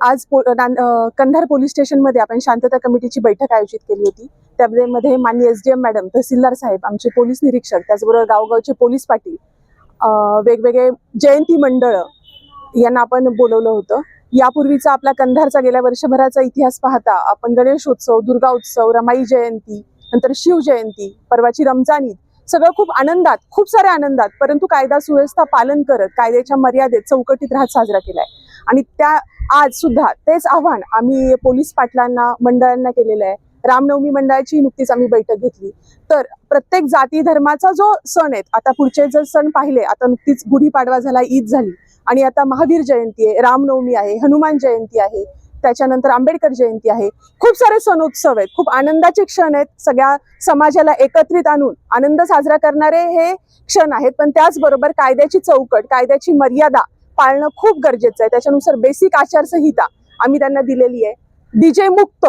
आज पो- कंधार पोलीस स्टेशनमध्ये आपण शांतता कमिटीची बैठक आयोजित केली होती. त्यामध्ये माननीय S D M madam tehsildar साहेब आमचे पोलीस निरीक्षक त्याचबरोबर गावगावचे पोलीस पाटील वेगवेगळे जयंती मंडळ यांना आपण बोलवलं होतं. यापूर्वीचा आपला कंधारचा गेल्या वर्षभराचा इतिहास पाहता आपण गणेशोत्सव दुर्गा उत्सव रमाई जयंती नंतर शिवजयंती परवाची रमजान ईद सगळं खूप आनंदात खूप साऱ्या आनंदात परंतु कायदा सुव्यवस्था पालन करत कायद्याच्या मर्यादेत चौकटीत राहत साजरा केलाय. आणि त्या आज सुद्धा तेच आव्हान आम्ही पोलीस पाटलांना मंडळांना केलेलं आहे. रामनवमी मंडळाची नुकतीच आम्ही बैठक घेतली. तर प्रत्येक जाती धर्माचा जो सण आहे आता पुढचे जर सण पाहिले आता नुकतीच गुढीपाडवा झाला ईद झाली. आणि आता महावीर जयंती आहे रामनवमी आहे हनुमान जयंती आहे त्याच्यानंतर आंबेडकर जयंती आहे. खूप सारे सणोत्सव आहेत खूप आनंदाचे क्षण आहेत. सगळ्या समाजाला एकत्रित आणून आनंद साजरा करणारे हे क्षण आहेत. पण त्याचबरोबर कायद्याची चौकट कायद्याची मर्यादा पाळणं खूप गरजेचं आहे. त्याच्यानुसार बेसिक आचारसंहिता आम्ही त्यांना दिलेली आहे. डीजे मुक्त.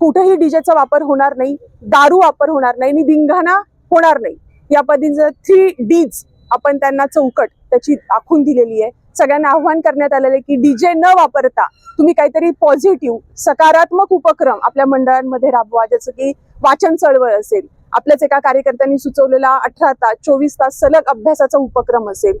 कुठेही डीजेचा वापर होणार नाही. दारू वापर होणार नाही. आणि धिंगाणा होणार नाही. या पद्धतीचं थ्री डीज आपण त्यांना चौकट त्याची आखून दिलेली आहे. सगळ्यांना आव्हान करण्यात आलेलं आहे की डीजे न वापरता तुम्ही काहीतरी पॉझिटिव्ह सकारात्मक उपक्रम आपल्या मंडळांमध्ये राबवा. जसं की वाचन चळवळ असेल. आपल्याच एका कार्यकर्त्यांनी सुचवलेला अठरा तास चोवीस तास सलग अभ्यासाचा उपक्रम असेल.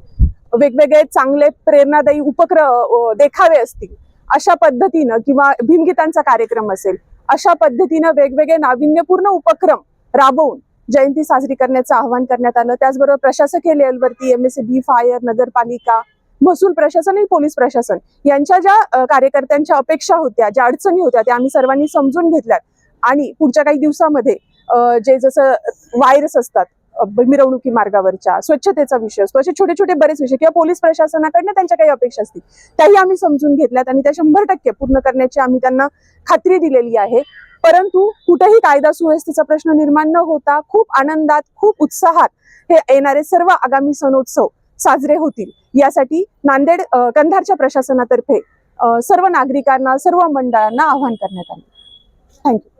वेगवेगळे चांगले प्रेरणादायी उपक्रम देखावे असतील. अशा पद्धतीनं किंवा भीमगीतांचा कार्यक्रम असेल अशा पद्धतीनं वेगवेगळे नाविन्यपूर्ण उपक्रम राबवून जयंती साजरी करण्याचं आवाहन करण्यात आलं. त्याचबरोबर प्रशासकीय लेवलवरती एम एस बी फायर नगरपालिका महसूल प्रशासन आणि पोलीस प्रशासन यांच्या ज्या कार्यकर्त्यांच्या अपेक्षा होत्या ज्या अडचणी होत्या त्या आम्ही सर्वांनी समजून घेतल्यात. आणि पुढच्या काही दिवसामध्ये जे जसं वायरस असतात मिरवणुकी मार्गावरच्या स्वच्छतेचा विषय असतो असे छोटे छोटे बरेच विषय किंवा पोलीस प्रशासनाकडनं त्यांच्या काही अपेक्षा असतील त्याही आम्ही समजून घेतल्यात आणि त्या शंभर टक्के पूर्ण करण्याची आम्ही त्यांना खात्री दिलेली आहे. परंतु कुठेही कायदा सुव्यवस्थेचा प्रश्न निर्माण न होता खूप आनंदात खूप उत्साहात हे येणारे सर्व आगामी सणोत्सव साजरे होतील. यासाठी नांदेड कंधारच्या प्रशासनातर्फे सर्व नागरिकांना सर्व मंडळांना आवाहन करण्यात आले. थँक्यू